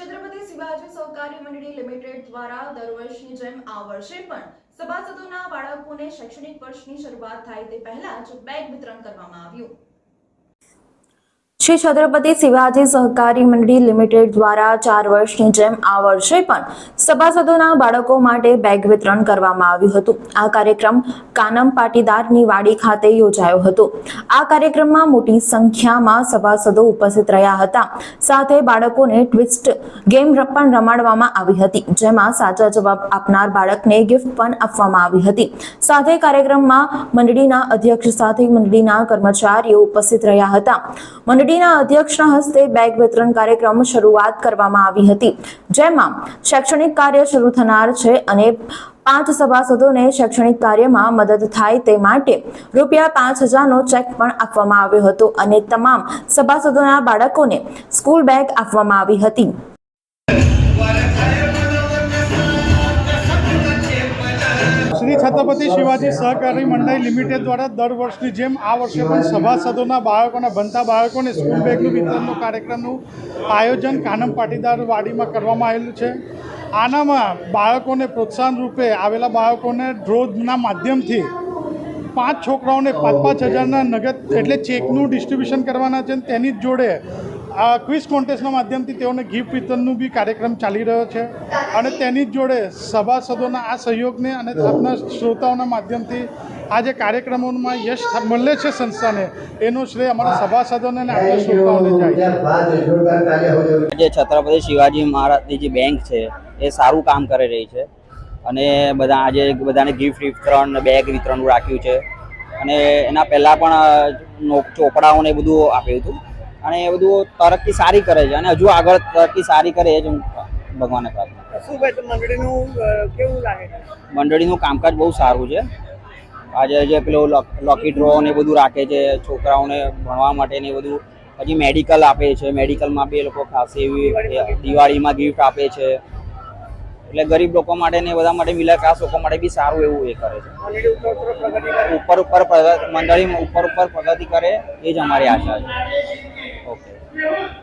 છત્રપતિ શિવાજી સહકારી મંડળી લિમિટેડ દ્વારા દર વર્ષની જેમ આ વર્ષે પણ સભાસદોના બાળકોને શૈક્ષણિક વર્ષની શરૂઆત થાય તે પહેલા જ બેગ વિતરણ કરવામાં આવ્યું. શ્રી છત્રપતિ શિવાજી સહકારી મંડળી લિમિટેડ દ્વારા ચાર વર્ષની જેમ આ વર્ષે પણ સભાસદોના બાળકો માટે બેગ વિતરણ કરવામાં આવ્યું હતું. આ કાર્યક્રમ કાનમ પાટીદારની વાડી ખાતે યોજાયો હતો. આ કાર્યક્રમમાં મોટી સંખ્યામાં સભાસદો ઉપસ્થિત રહ્યા હતા. સાથે બાળકોને ટ્વિસ્ટ ગેમ પણ રમાડવામાં આવી હતી, જેમાં સાચા જવાબ આપનાર બાળકને ગિફ્ટ પણ આપવામાં આવી હતી. સાથે કાર્યક્રમમાં મંડળીના અધ્યક્ષ સાથે મંડળીના કર્મચારીઓ ઉપસ્થિત રહ્યા હતા. મંડળીના અધ્યક્ષના હસ્તે બેગ વિતરણ કાર્યક્રમ શરૂઆત કરવામાં આવી હતી, જેમાં શૈક્ષણિક કાર્ય શરૂ થનાર છે અને પાંચ સભાસદોને શૈક્ષણિક કાર્યમાં મદદ થાય તે માટે રૂપિયા પાંચ હજારનો ચેક પણ આપવામાં આવ્યો હતો અને તમામ સભાસદોના બાળકોને સ્કૂલ બેગ આપવામાં આવી હતી. છત્રપતિ શિવાજી સહકારી મંડળી લિમિટેડ દ્વારા દર વર્ષની જેમ આ વર્ષે પણ સભાસદોના બાળકોના ભણતા બાળકોને સ્કૂલ બેગનું વિતરણનું કાર્યક્રમનું આયોજન કાનમ પાટીદાર વાડીમાં કરવામાં આવેલું છે. આનામાં બાળકોને પ્રોત્સાહન રૂપે આવેલા બાળકોને ડ્રોના માધ્યમથી પાંચ છોકરાઓને પાંચ પાંચ હજારના નગદ એટલે ચેકનું ડિસ્ટ્રીબ્યુશન કરવાના છે તેની જ જોડે આ ક્વિઝ કોન્ટેસ્ટના માધ્યમથી તેઓને ગિફ્ટ વિતરણનું બી કાર્યક્રમ ચાલી રહ્યો છે. અને તેની જ જોડે સભાસદોના આ સહયોગને અને આપના શ્રોતાઓના માધ્યમથી આ જે કાર્યક્રમોમાં યશ મળે છે સંસ્થાને, એનો શ્રેય અમારા સભાસદોને અને આપણા શ્રોતાઓને જાય છે. જે છત્રપતિ શિવાજી મહારાજની જે બેંક છે, એ સારું કામ કરી રહી છે. અને બધા આજે બધાને ગિફ્ટ વિતરણ, બેગ વિતરણ રાખ્યું છે. અને એના પહેલાં પણ ચોપડાઓને બધું આપ્યું હતું. અને એ બધું તરક્કી સારી કરે છે. અને હજુ આગળ તરક્કી સારી કરે એ જ હું ભગવાનને પ્રાર્થના શું ભાઈ મંડળીનું કેવું લાગે? મંડળીનું કામકાજ બહુ સારું છે. આજે જે પેલો લોકી ડ્રો ને બધું રાખે છે છોકરાઓને ભણવા માટે ને બધું. પછી મેડિકલ આપે છે. મેડિકલમાં બી એ લોકો ખાસી એવી દિવાળીમાં ગિફ્ટ આપે છે. એટલે ગરીબ લોકો માટે ને બધા માટે મિડલ ક્લાસ લોકો માટે બી સારું એવું એ કરે છે. ઉપર ઉપર મંડળી ઉપર ઉપર પ્રગતિ કરે એ જ અમારી આશા છે. Yeah.